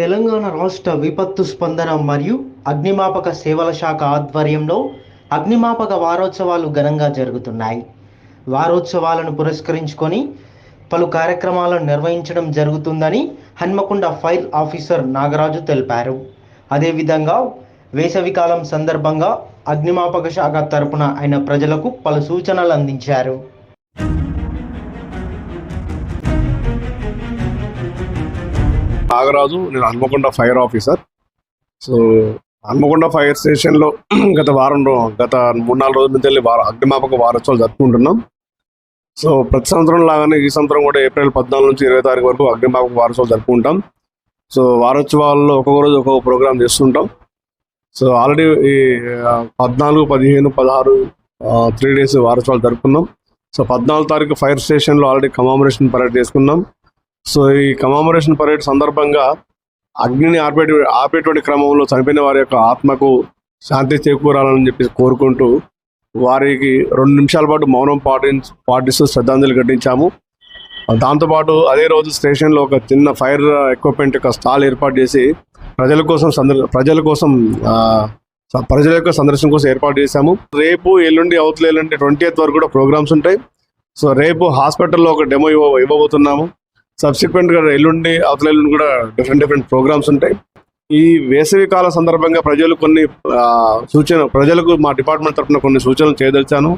తెలంగాణ రాష్ట్ర విపత్తు స్పందన మరియు అగ్నిమాపక సేవల శాఖ ఆధ్వర్యంలో అగ్నిమాపక వారోత్సవాలు ఘనంగా జరుగుతున్నాయి. వారోత్సవాలను పురస్కరించుకొని పలు కార్యక్రమాలను నిర్వహించడం జరుగుతుందని హన్మకొండ ఫైర్ ఆఫీసర్ నాగరాజు తెలిపారు. అదేవిధంగా వేసవికాలం సందర్భంగా అగ్నిమాపక శాఖ తరపున ఆయన ప్రజలకు పలు సూచనలు అందించారు. నాగరాజు నేను Hanmakonda fire officer. So Hanmakonda fire స్టేషన్లో గత వారం గత మూడు నాలుగు రోజుల నుంచి వెళ్ళి వార అగ్నిమాపక వారోత్సవాలు జరుపుకుంటున్నాం. సో ప్రతి సంవత్సరం లాగానే ఈ సంవత్సరం కూడా ఏప్రిల్ పద్నాలుగు నుంచి ఇరవై తారీఖు వరకు అగ్నిమాపక వారోత్సవాలు జరుపుకుంటాం. సో వారోత్సవాల్లో ఒక్కొక్క రోజు ఒక్కొక్క ప్రోగ్రామ్ చేస్తుంటాం. సో ఆల్రెడీ ఈ పద్నాలుగు పదిహేను పదహారు త్రీ డేస్ వారోత్సవాలు జరుపుకున్నాం. సో పద్నాలుగు తారీఖు ఫైర్ స్టేషన్లో ఆల్రెడీ కమామరేషన్ పరేడ్ చేసుకున్నాం. సో ఈ కమామరేషన్ పరేడ్ సందర్భంగా అగ్నిని ఆపే ఆపేటువంటి క్రమంలో చనిపోయిన వారి యొక్క ఆత్మకు శాంతి చేకూరాలని చెప్పి కోరుకుంటూ వారికి రెండు నిమిషాల పాటు మౌనం పాటి పాటిస్తూ శ్రద్ధాంజలి ఘటించాము. దాంతోపాటు అదే రోజు స్టేషన్లో ఒక చిన్న ఫైర్ ఎక్విప్మెంట్ యొక్క స్టాల్ ఏర్పాటు చేసి ప్రజల కోసం సందర్ ప్రజల కోసం ప్రజల యొక్క సందర్శన కోసం ఏర్పాటు చేశాము. రేపు ఎల్లుండి అవతల ఎల్లుండి ట్వంటీ వరకు కూడా ప్రోగ్రామ్స్ ఉంటాయి. సో రేపు హాస్పిటల్లో ఒక డెమో ఇవ్వ ఇవ్వబోతున్నాము. సబ్సిక్వెంట్గా ఎల్లుండి అవతల ఎల్లుండి కూడా డిఫరెంట్ డిఫరెంట్ ప్రోగ్రామ్స్ ఉంటాయి. ఈ వేసవి కాల సందర్భంగా ప్రజలు కొన్ని సూచన ప్రజలకు మా డిపార్ట్మెంట్ తరఫున కొన్ని సూచనలు చేయదలిచాను.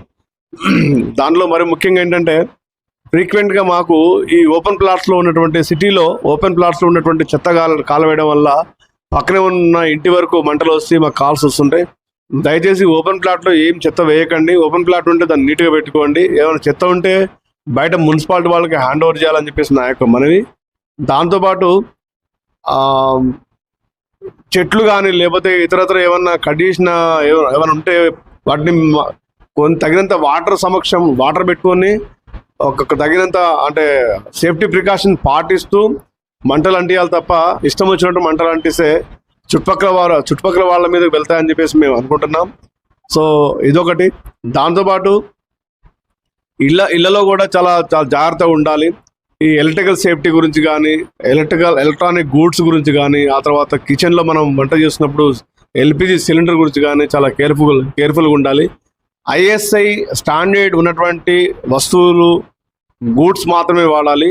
దానిలో మరి ముఖ్యంగా ఏంటంటే ఫ్రీక్వెంట్గా మాకు ఈ ఓపెన్ ప్లాట్స్లో ఉన్నటువంటి సిటీలో ఓపెన్ ప్లాట్స్లో ఉన్నటువంటి చెత్త కాల కాలవేయడం వల్ల పక్కనే ఉన్న ఇంటి వరకు మంటలు వస్తే మాకు కాల్స్ వస్తుంటాయి. దయచేసి ఓపెన్ ప్లాట్లో ఏం చెత్త వేయకండి. ఓపెన్ ప్లాట్ ఉంటే దాన్ని నీట్గా పెట్టుకోండి. ఏమైనా చెత్త ఉంటే బయట మున్సిపాలిటీ వాళ్ళకి హ్యాండ్ ఓవర్ చేయాలని చెప్పేసి నా యొక్క మనవి. దాంతోపాటు చెట్లు కానీ లేకపోతే ఇతరత్ర ఏమన్నా కండిషన్ ఏమైనా ఉంటే వాటిని మ- కొంత తగినంత వాటర్ సమక్షం వాటర్ పెట్టుకొని ఒక తగినంత అంటే సేఫ్టీ ప్రికాషన్ పాటిస్తూ మంటలు అంటియాలి తప్ప ఇష్టం వచ్చినట్టు మంటలు అంటిస్తే చుట్టుపక్కల వారు చుట్టుపక్కల వాళ్ళ మీద వెళ్తాయని చెప్పేసి మేము అనుకుంటున్నాం. సో ఇదొకటి. దాంతోపాటు ఇళ్ళ ఇళ్ళలో కూడా చాలా చాలా జాగ్రత్తగా ఉండాలి. ఈ ఎలక్ట్రికల్ సేఫ్టీ గురించి కానీ ఎలక్ట్రికల్ ఎలక్ట్రానిక్ గూడ్స్ గురించి కానీ ఆ తర్వాత కిచెన్లో మనం వంట చేసినప్పుడు ఎల్పిజి సిలిండర్ గురించి కానీ చాలా కేర్ఫుల్ కేర్ఫుల్గా ఉండాలి. ఐఎస్ఐ స్టాండర్డ్ ఉన్నటువంటి వస్తువులు గూడ్స్ మాత్రమే వాడాలి.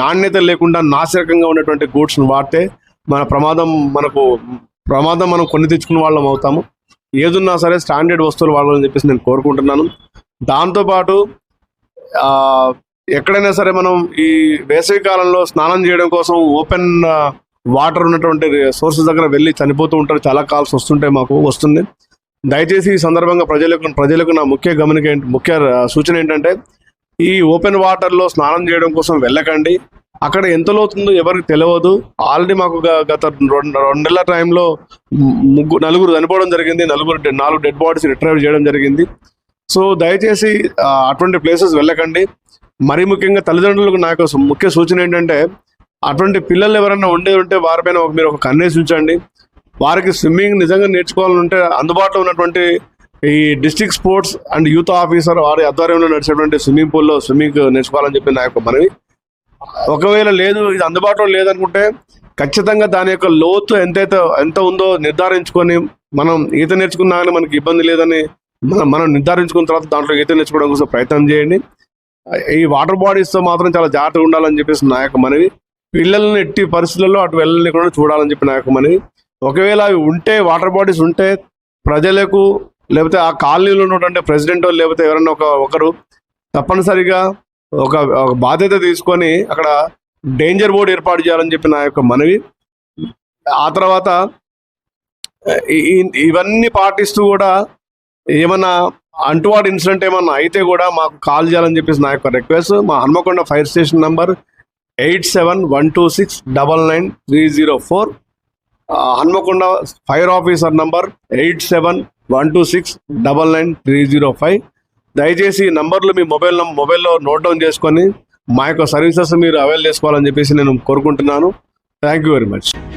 నాణ్యత లేకుండా నాశరకంగా ఉన్నటువంటి గూడ్స్ను వాడితే మన ప్రమాదం మనకు ప్రమాదం మనం కొని తెచ్చుకున్న వాళ్ళం అవుతాము. ఏదున్నా సరే స్టాండర్డ్ వస్తువులు వాడాలని చెప్పేసి నేను కోరుకుంటున్నాను. దాంతోపాటు ఎక్కడైనా సరే మనం ఈ వేసవి కాలంలో స్నానం చేయడం కోసం ఓపెన్ వాటర్ ఉన్నటువంటి సోర్సెస్ దగ్గర వెళ్ళి చనిపోతూ ఉంటారు. చాలా కాల్స్ వస్తుంటాయి మాకు వస్తుంది. దయచేసి ఈ సందర్భంగా ప్రజలకు ప్రజలకు నా ముఖ్య గమనిక ఏంటి ముఖ్య సూచన ఏంటంటే ఈ ఓపెన్ వాటర్లో స్నానం చేయడం కోసం వెళ్ళకండి. అక్కడ ఎంత లోతుందో ఎవరికి తెలియదు ఆల్రెడీ మాకు గత రెండు రెండు నెలల టైంలో ముగ్గురు నలుగురు చనిపోవడం జరిగింది. నలుగురు నాలుగు డెడ్ బాడీస్ రిట్రైవ్ చేయడం జరిగింది. సో దయచేసి అటువంటి ప్లేసెస్ వెళ్ళకండి. మరీ ముఖ్యంగా తల్లిదండ్రులకు నాకు ముఖ్య సూచన ఏంటంటే అటువంటి పిల్లలు ఎవరైనా ఉండేది ఉంటే వారిపైన ఒక- మీరు ఒక కన్నేసి ఉంచండి. వారికి స్విమ్మింగ్ నిజంగా నేర్చుకోవాలంటే అందుబాటులో ఉన్నటువంటి ఈ district sports and youth officer వారి ఆధ్వర్యంలో నడిచేటువంటి స్విమ్మింగ్ పూల్లో స్విమ్మింగ్ నేర్చుకోవాలని చెప్పి నా యొక్క మనవి. ఒకవేళ లేదు ఇది అందుబాటులో లేదనుకుంటే ఖచ్చితంగా దాని యొక్క లోతు ఎంతైతే ఎంత ఉందో నిర్ధారించుకొని మనం ఈత నేర్చుకున్నా కానీ మనకి ఇబ్బంది లేదని మనం మనం నిర్ధారించుకున్న తర్వాత దాంట్లో ఈత నేర్చుకోవడం కోసం ప్రయత్నం చేయండి. ఈ వాటర్ బాడీస్తో మాత్రం చాలా జాగ్రత్తగా ఉండాలని చెప్పేసి నా యొక్క మనవి. పిల్లల్ని ఎట్టి పరిస్థితుల్లో అటు వెళ్ళని కూడా చూడాలని చెప్పి నా యొక్క మనవి. ఒకవేళ అవి ఉంటే వాటర్ బాడీస్ ఉంటే ప్రజలకు లేకపోతే ఆ కాలనీలో ఉన్నటువంటి ప్రెసిడెంట్ లేకపోతే ఎవరైనా ఒక ఒకరు తప్పనిసరిగా ఒక బాధ్యత తీసుకొని అక్కడ డేంజర్ బోర్డు ఏర్పాటు చేయాలని చెప్పి నా యొక్క మనవి. ఆ తర్వాత ఇవన్నీ పాటిస్తూ కూడా ఏమన్నా అంటువాడు ఇన్సిడెంట్ ఏమన్నా అయితే కూడా మాకు కాల్ చేయాలని చెప్పేసి నా యొక్క రిక్వెస్ట్. మా Hanamkonda fire station number eight seven one two six double nine three zero four. Hanamkonda fire officer number eight seven one two six double nine three zero five. దయచేసి ఈ నంబర్లు మీ మొబైల్ నం- మొబైల్లో నోట్ డౌన్ చేసుకొని మా యొక్క services మీరు అవైల్ చేసుకోవాలని చెప్పేసి నేను కోరుకుంటున్నాను. Thank you very much.